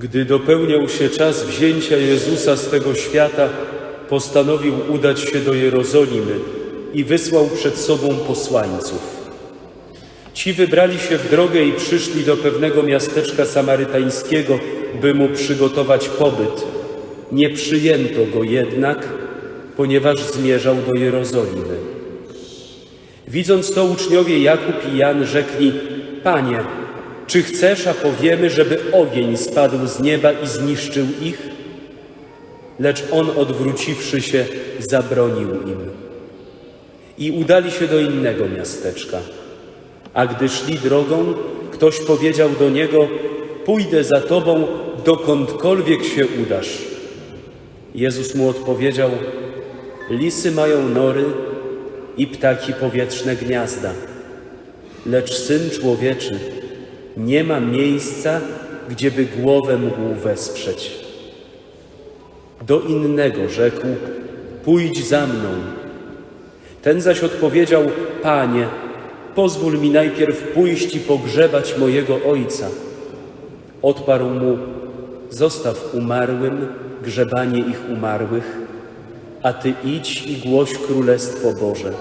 Gdy dopełniał się czas wzięcia Jezusa z tego świata, postanowił udać się do Jerozolimy i wysłał przed sobą posłańców. Ci wybrali się w drogę i przyszli do pewnego miasteczka samarytańskiego, by mu przygotować pobyt. Nie przyjęto go jednak, ponieważ zmierzał do Jerozolimy. Widząc to, uczniowie Jakub i Jan rzekli: Panie, czy chcesz, a powiemy, żeby ogień spadł z nieba i zniszczył ich? Lecz on, odwróciwszy się, zabronił im. I udali się do innego miasteczka. A gdy szli drogą, ktoś powiedział do niego: Pójdę za tobą, dokądkolwiek się udasz. Jezus mu odpowiedział: Lisy mają nory i ptaki powietrzne gniazda, lecz syn człowieczy nie ma miejsca, gdzieby głowę mógł wesprzeć. Do innego rzekł: Pójdź za mną. Ten zaś odpowiedział: Panie, pozwól mi najpierw pójść i pogrzebać mojego ojca. Odparł mu: Zostaw umarłym grzebanie ich umarłych, a ty idź i głoś królestwo Boże.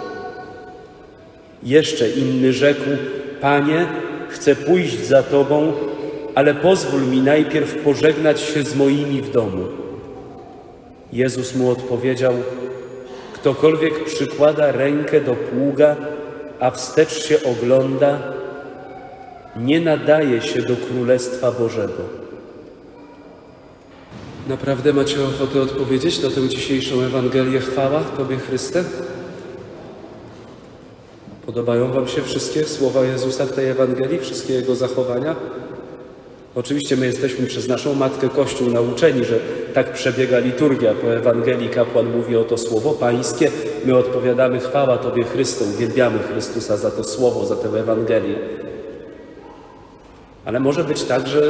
Jeszcze inny rzekł: Panie, chcę pójść za tobą, ale pozwól mi najpierw pożegnać się z moimi w domu. Jezus mu odpowiedział: Ktokolwiek przykłada rękę do pługa, a wstecz się ogląda, nie nadaje się do Królestwa Bożego. Naprawdę macie ochotę odpowiedzieć na tę dzisiejszą Ewangelię chwała Tobie Chryste? Podobają Wam się wszystkie słowa Jezusa w tej Ewangelii, wszystkie Jego zachowania? Oczywiście my jesteśmy przez naszą Matkę Kościół nauczeni, że tak przebiega liturgia. Po Ewangelii kapłan mówi o to słowo pańskie, my odpowiadamy chwała Tobie Chryste, uwielbiamy Chrystusa za to słowo, za tę Ewangelię. Ale może być tak, że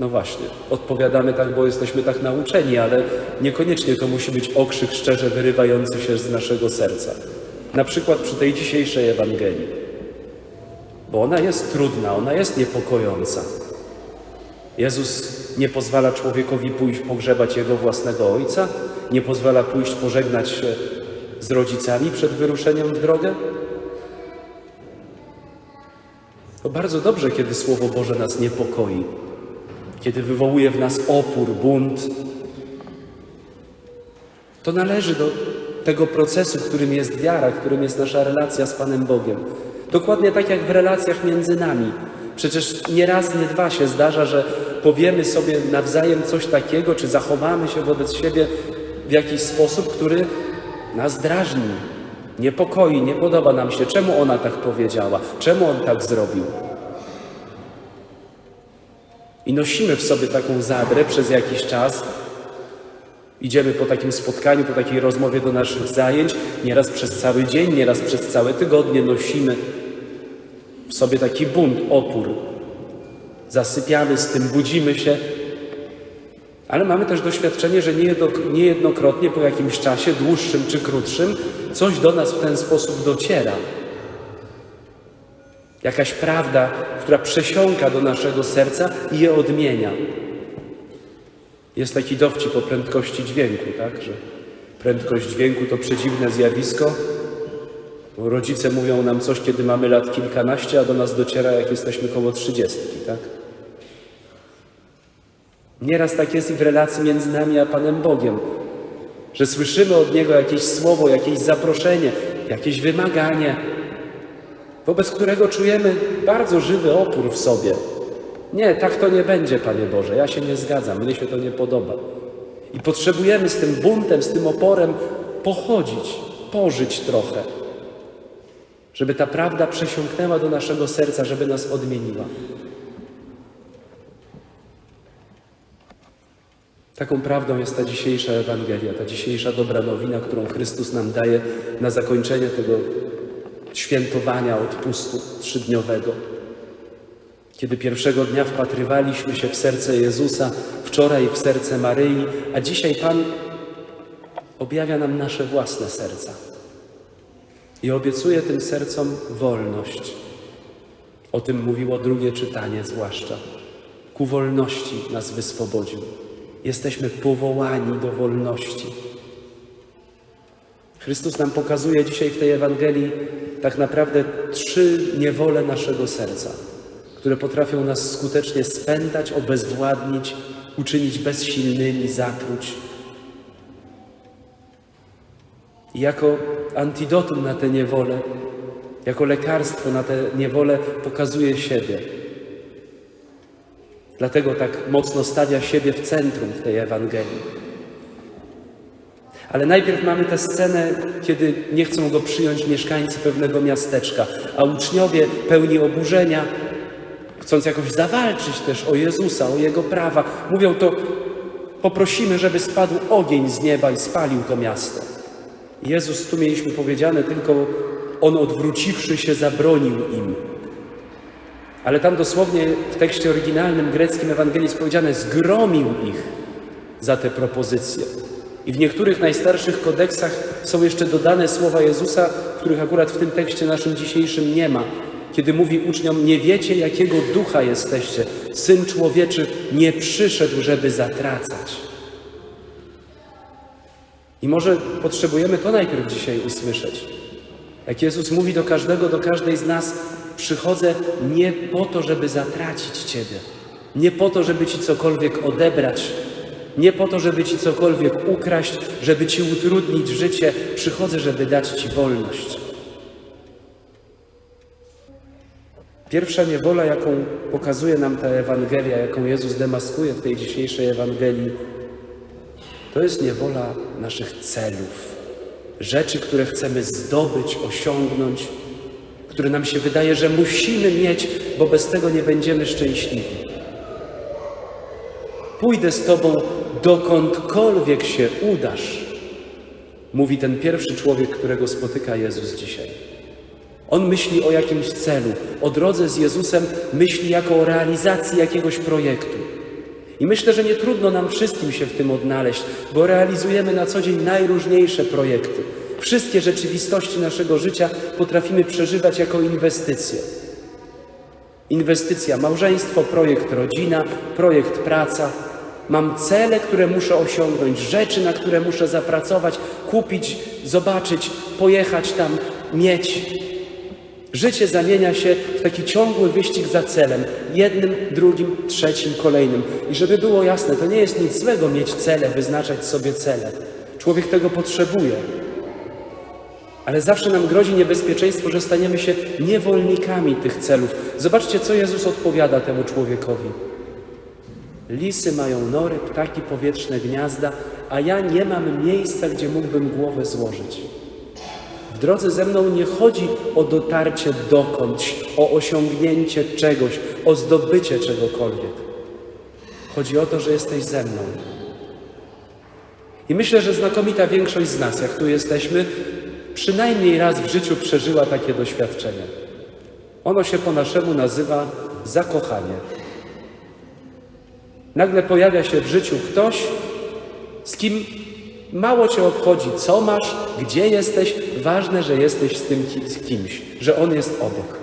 no właśnie, odpowiadamy tak, bo jesteśmy tak nauczeni, ale niekoniecznie to musi być okrzyk szczerze wyrywający się z naszego serca. Na przykład przy tej dzisiejszej Ewangelii, bo ona jest trudna, ona jest niepokojąca. Jezus nie pozwala człowiekowi pójść pogrzebać jego własnego ojca, nie pozwala pójść pożegnać się z rodzicami przed wyruszeniem w drogę. To bardzo dobrze, kiedy Słowo Boże nas niepokoi, kiedy wywołuje w nas opór, bunt. To należy do tego procesu, którym jest wiara, którym jest nasza relacja z Panem Bogiem. Dokładnie tak jak w relacjach między nami. Przecież nie raz, nie dwa się zdarza, że powiemy sobie nawzajem coś takiego, czy zachowamy się wobec siebie w jakiś sposób, który nas drażni, niepokoi, nie podoba nam się. Czemu ona tak powiedziała? Czemu on tak zrobił? I nosimy w sobie taką zadrę przez jakiś czas. Idziemy po takim spotkaniu, po takiej rozmowie do naszych zajęć, nieraz przez cały dzień, nieraz przez całe tygodnie nosimy w sobie taki bunt, opór. Zasypiamy z tym, budzimy się, ale mamy też doświadczenie, że niejednokrotnie po jakimś czasie, dłuższym czy krótszym, coś do nas w ten sposób dociera. Jakaś prawda, która przesiąka do naszego serca i je odmienia. Jest taki dowcip o prędkości dźwięku, tak? Że prędkość dźwięku to przedziwne zjawisko. Bo rodzice mówią nam coś, kiedy mamy lat kilkanaście, a do nas dociera, jak jesteśmy koło trzydziestki, tak? Nieraz tak jest i w relacji między nami a Panem Bogiem, że słyszymy od Niego jakieś słowo, jakieś zaproszenie, jakieś wymaganie, wobec którego czujemy bardzo żywy opór w sobie. Nie, tak to nie będzie, Panie Boże, ja się nie zgadzam, mnie się to nie podoba. I potrzebujemy z tym buntem, z tym oporem pochodzić, pożyć trochę, żeby ta prawda przesiąknęła do naszego serca, żeby nas odmieniła. Taką prawdą jest ta dzisiejsza Ewangelia, ta dzisiejsza dobra nowina, którą Chrystus nam daje na zakończenie tego świętowania odpustu trzydniowego. Kiedy pierwszego dnia wpatrywaliśmy się w serce Jezusa, wczoraj w serce Maryi, a dzisiaj Pan objawia nam nasze własne serca i obiecuje tym sercom wolność. O tym mówiło drugie czytanie zwłaszcza. ku wolności nas wyswobodził. Jesteśmy powołani do wolności. Chrystus nam pokazuje dzisiaj w tej Ewangelii tak naprawdę trzy niewole naszego serca, które potrafią nas skutecznie spętać, obezwładnić, uczynić bezsilnymi, zatruć. I jako antidotum na te niewole, jako lekarstwo na te niewole pokazuje siebie. Dlatego tak mocno stawia siebie w centrum w tej Ewangelii. Ale najpierw mamy tę scenę, kiedy nie chcą go przyjąć mieszkańcy pewnego miasteczka, a uczniowie pełni oburzenia, chcąc jakoś zawalczyć też o Jezusa, o Jego prawa, mówią to, poprosimy, żeby spadł ogień z nieba i spalił to miasto. Jezus, tu mieliśmy powiedziane, tylko On odwróciwszy się zabronił im. Ale tam dosłownie w tekście oryginalnym greckim Ewangelii jest powiedziane, zgromił ich za te propozycje. I w niektórych najstarszych kodeksach są jeszcze dodane słowa Jezusa, których akurat w tym tekście naszym dzisiejszym nie ma. Kiedy mówi uczniom, nie wiecie jakiego ducha jesteście. Syn człowieczy nie przyszedł, żeby zatracać. I może potrzebujemy to najpierw dzisiaj usłyszeć. Jak Jezus mówi do każdego, do każdej z nas, przychodzę nie po to, żeby zatracić Ciebie, nie po to, żeby Ci cokolwiek odebrać, nie po to, żeby Ci cokolwiek ukraść, żeby Ci utrudnić życie, przychodzę, żeby dać Ci wolność. Pierwsza niewola, jaką pokazuje nam ta Ewangelia, jaką Jezus demaskuje w tej dzisiejszej Ewangelii, to jest niewola naszych celów, rzeczy, które chcemy zdobyć, osiągnąć, które nam się wydaje, że musimy mieć, bo bez tego nie będziemy szczęśliwi. Pójdę z Tobą dokądkolwiek się udasz, mówi ten pierwszy człowiek, którego spotyka Jezus dzisiaj. On myśli o jakimś celu, o drodze z Jezusem myśli jako o realizacji jakiegoś projektu. I myślę, że nie trudno nam wszystkim się w tym odnaleźć, bo realizujemy na co dzień najróżniejsze projekty. Wszystkie rzeczywistości naszego życia potrafimy przeżywać jako inwestycje. Inwestycja małżeństwo, projekt rodzina, projekt praca. Mam cele, które muszę osiągnąć, rzeczy, na które muszę zapracować, kupić, zobaczyć, pojechać tam, mieć. Życie zamienia się w taki ciągły wyścig za celem, jednym, drugim, trzecim, kolejnym. I żeby było jasne, to nie jest nic złego mieć cele, wyznaczać sobie cele. Człowiek tego potrzebuje. Ale zawsze nam grozi niebezpieczeństwo, że staniemy się niewolnikami tych celów. Zobaczcie, co Jezus odpowiada temu człowiekowi. Lisy mają nory, ptaki powietrzne gniazda, a ja nie mam miejsca, gdzie mógłbym głowę złożyć. W drodze ze mną nie chodzi o dotarcie dokądś, o osiągnięcie czegoś, o zdobycie czegokolwiek. Chodzi o to, że jesteś ze mną. I myślę, że znakomita większość z nas, jak tu jesteśmy, przynajmniej raz w życiu przeżyła takie doświadczenie. Ono się po naszemu nazywa zakochanie. Nagle pojawia się w życiu ktoś, z kim mało cię obchodzi, co masz, gdzie jesteś, ważne, że jesteś z tym kimś, że on jest obok.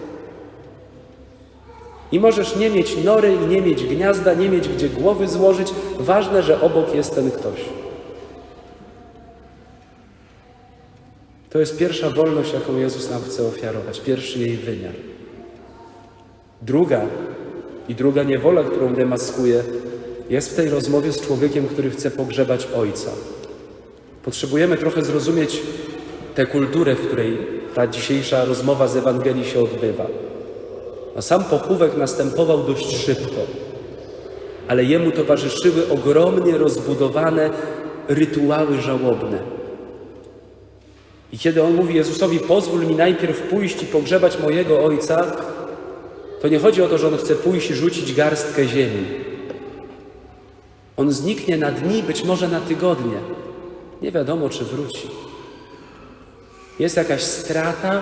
I możesz nie mieć nory nie mieć gniazda, nie mieć gdzie głowy złożyć, ważne, że obok jest ten ktoś. To jest pierwsza wolność, jaką Jezus nam chce ofiarować, pierwszy jej wymiar. Druga i druga niewola, którą demaskuje, jest w tej rozmowie z człowiekiem, który chce pogrzebać Ojca. Potrzebujemy trochę zrozumieć tę kulturę, w której ta dzisiejsza rozmowa z Ewangelii się odbywa. A sam pochówek następował dość szybko, ale jemu towarzyszyły ogromnie rozbudowane rytuały żałobne. I kiedy on mówi Jezusowi, pozwól mi najpierw pójść i pogrzebać mojego ojca, to nie chodzi o to, że on chce pójść i rzucić garstkę ziemi. On zniknie na dni, być może na tygodnie. Nie wiadomo, czy wróci. Jest jakaś strata,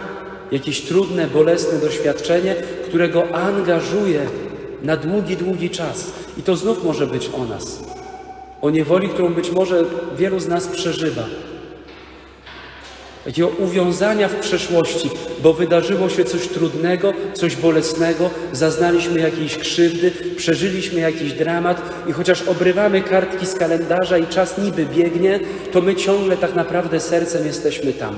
jakieś trudne, bolesne doświadczenie, które go angażuje na długi, długi czas. I to znów może być o nas. O niewoli, którą być może wielu z nas przeżywa. Takiego uwiązania w przeszłości. bo wydarzyło się coś trudnego, coś bolesnego, zaznaliśmy jakiejś krzywdy, przeżyliśmy jakiś dramat i chociaż obrywamy kartki z kalendarza i czas niby biegnie, to my ciągle tak naprawdę sercem jesteśmy tam.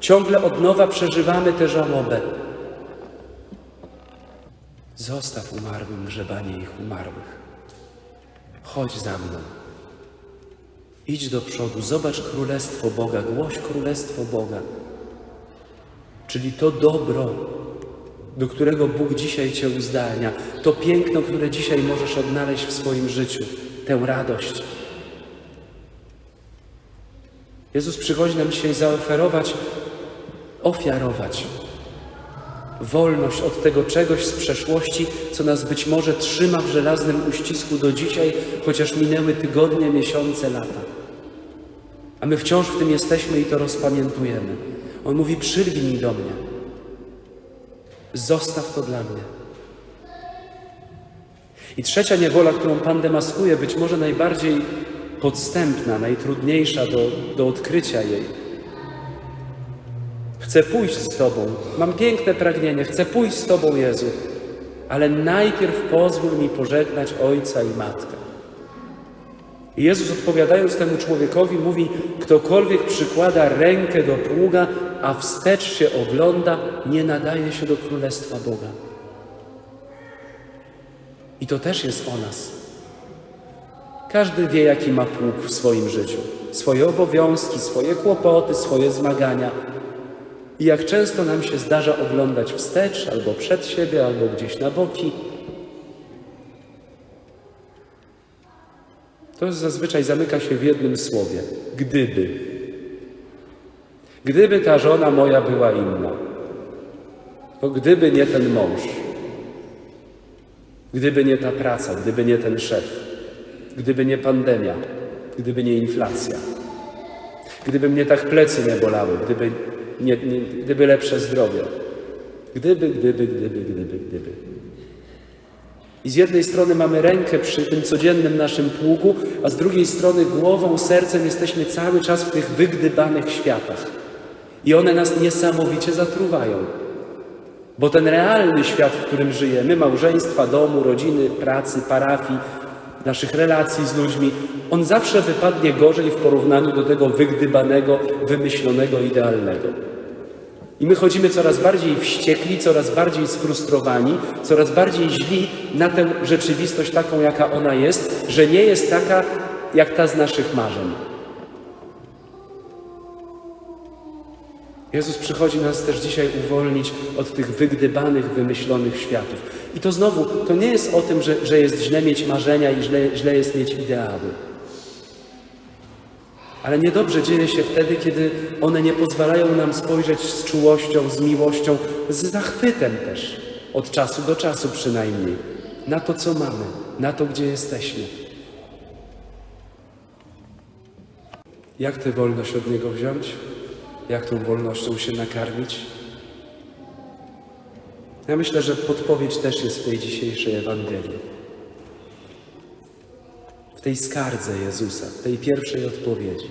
Ciągle od nowa przeżywamy tę żałobę. Zostaw umarłym grzebanie ich umarłych. Chodź za mną. Idź do przodu, zobacz Królestwo Boga, głoś Królestwo Boga. Czyli to dobro, do którego Bóg dzisiaj Cię uzdalnia, to piękno, które dzisiaj możesz odnaleźć w swoim życiu, tę radość. Jezus przychodzi nam dzisiaj zaoferować, ofiarować wolność od tego czegoś z przeszłości, co nas być może trzyma w żelaznym uścisku do dzisiaj, chociaż minęły tygodnie, miesiące, lata. A my wciąż w tym jesteśmy i to rozpamiętujemy. On mówi: Przylgnij do mnie. Zostaw to dla mnie. I trzecia niewola, którą Pan demaskuje, być może najbardziej podstępna, najtrudniejsza do, do odkrycia jej. Chcę pójść z Tobą, mam piękne pragnienie, chcę pójść z Tobą, Jezu, ale najpierw pozwól mi pożegnać ojca i matkę. I Jezus odpowiadając temu człowiekowi mówi, ktokolwiek przykłada rękę do pługa, a wstecz się ogląda, nie nadaje się do Królestwa Boga. I to też jest o nas. Każdy wie, jaki ma pług w swoim życiu. Swoje obowiązki, swoje kłopoty, swoje zmagania. I jak często nam się zdarza oglądać wstecz, albo przed siebie, albo gdzieś na boki. To zazwyczaj zamyka się w jednym słowie: gdyby. Gdyby ta żona moja była inna, to gdyby nie ten mąż, gdyby nie ta praca, gdyby nie ten szef, gdyby nie pandemia, gdyby nie inflacja, gdyby mnie tak plecy nie bolały, gdyby, nie, nie, gdyby lepsze zdrowie, gdyby, gdyby, gdyby, gdyby, gdyby. I z jednej strony mamy rękę przy tym codziennym naszym pługu, a z drugiej strony głową, sercem jesteśmy cały czas w tych wygdybanych światach. I one nas niesamowicie zatruwają. Bo ten realny świat, w którym żyjemy, małżeństwa, domu, rodziny, pracy, parafii, naszych relacji z ludźmi, on zawsze wypadnie gorzej w porównaniu do tego wygdybanego, wymyślonego, idealnego. I my chodzimy coraz bardziej wściekli, coraz bardziej sfrustrowani, coraz bardziej źli na tę rzeczywistość taką, jaka ona jest, że nie jest taka, jak ta z naszych marzeń. Jezus przychodzi nas też dzisiaj uwolnić od tych wygdybanych, wymyślonych światów. I to znowu, to nie jest o tym, że, że jest źle mieć marzenia i źle, źle jest mieć ideały. Ale niedobrze dzieje się wtedy, kiedy one nie pozwalają nam spojrzeć z czułością, z miłością, z zachwytem też, od czasu do czasu przynajmniej, na to, co mamy, na to, gdzie jesteśmy. Jak tę wolność od Niego wziąć? Jak tą wolnością się nakarmić? Ja myślę, że podpowiedź też jest w tej dzisiejszej Ewangelii. W tej skardze Jezusa, w tej pierwszej odpowiedzi.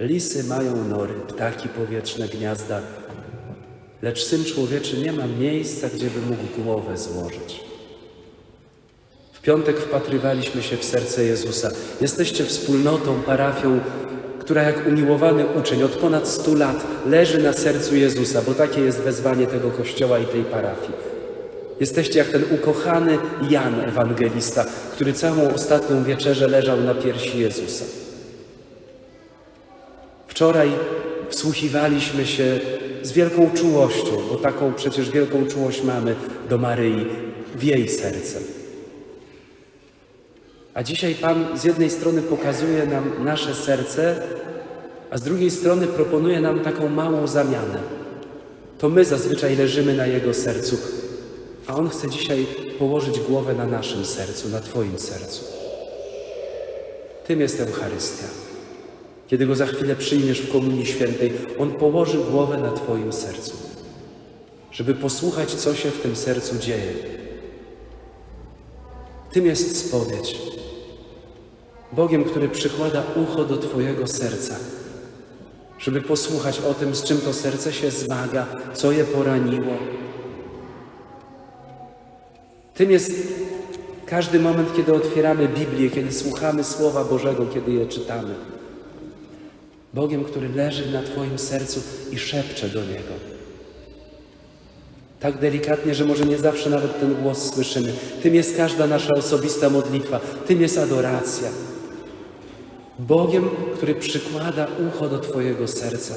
Lisy mają nory, ptaki powietrzne gniazda, lecz Syn Człowieczy nie ma miejsca, gdzie by mógł głowę złożyć. W piątek wpatrywaliśmy się w serce Jezusa. Jesteście wspólnotą, parafią, która jak umiłowany uczeń od ponad stu lat leży na sercu Jezusa, bo takie jest wezwanie tego kościoła i tej parafii. Jesteście jak ten ukochany Jan Ewangelista, który całą ostatnią wieczerzę leżał na piersi Jezusa. Wczoraj wsłuchiwaliśmy się z wielką czułością, bo taką przecież wielką czułość mamy do Maryi, w jej serce. A dzisiaj Pan z jednej strony pokazuje nam nasze serce, a z drugiej strony proponuje nam taką małą zamianę. To my zazwyczaj leżymy na Jego sercu, a On chce dzisiaj położyć głowę na naszym sercu, na Twoim sercu. Tym jest Eucharystia. Kiedy Go za chwilę przyjmiesz w Komunii Świętej, On położy głowę na Twoim sercu, żeby posłuchać, co się w tym sercu dzieje. Tym jest spowiedź. Bogiem, który przykłada ucho do Twojego serca, żeby posłuchać o tym, z czym to serce się zmaga, co je poraniło. Tym jest każdy moment, kiedy otwieramy Biblię, kiedy słuchamy Słowa Bożego, kiedy je czytamy. Bogiem, który leży na Twoim sercu i szepcze do Niego. Tak delikatnie, że może nie zawsze nawet ten głos słyszymy. Tym jest każda nasza osobista modlitwa, tym jest adoracja. Bogiem, który przykłada ucho do Twojego serca.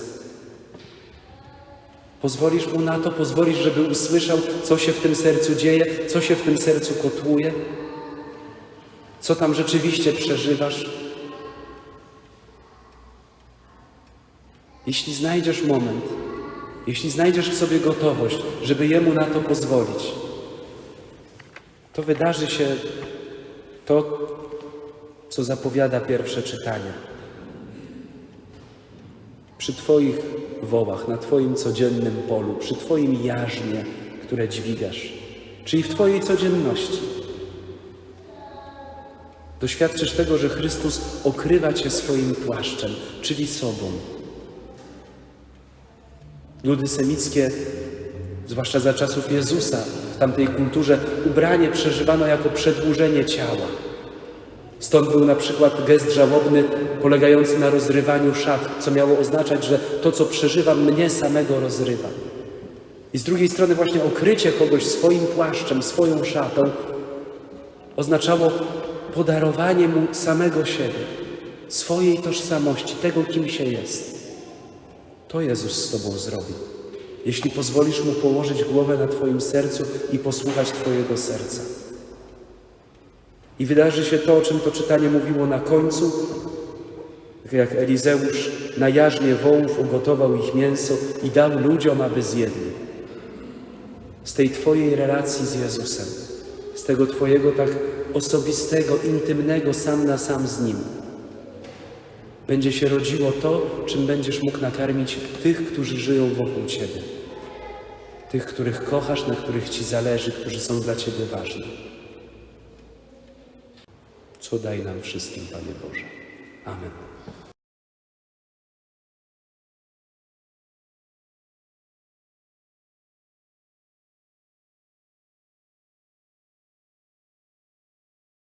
Pozwolisz mu na to, pozwolisz, żeby usłyszał, co się w tym sercu dzieje, co się w tym sercu kotłuje, co tam rzeczywiście przeżywasz. Jeśli znajdziesz moment, jeśli znajdziesz w sobie gotowość, żeby Jemu na to pozwolić, to wydarzy się to, co zapowiada pierwsze czytanie. Przy Twoich wołach, na Twoim codziennym polu, przy Twoim jarzmie, które dźwigasz, czyli w Twojej codzienności. Doświadczysz tego, że Chrystus okrywa Cię swoim płaszczem, czyli sobą. Ludy semickie, zwłaszcza za czasów Jezusa, w tamtej kulturze ubranie przeżywano jako przedłużenie ciała. Stąd był na przykład gest żałobny polegający na rozrywaniu szat, co miało oznaczać, że to, co przeżywam, mnie samego rozrywa. I z drugiej strony właśnie okrycie kogoś swoim płaszczem, swoją szatą oznaczało podarowanie mu samego siebie, swojej tożsamości, tego, kim się jest. To Jezus z Tobą zrobi. Jeśli pozwolisz Mu położyć głowę na Twoim sercu i posłuchać Twojego serca. I wydarzy się to, o czym to czytanie mówiło na końcu, jak Elizeusz na jarzmie wołów ugotował ich mięso i dał ludziom, aby zjedli. Z tej Twojej relacji z Jezusem, z tego Twojego tak osobistego, intymnego, sam na sam z Nim, będzie się rodziło to, czym będziesz mógł nakarmić tych, którzy żyją wokół Ciebie. Tych, których kochasz, na których Ci zależy, którzy są dla Ciebie ważni. Co daj nam wszystkim, Panie Boże. Amen.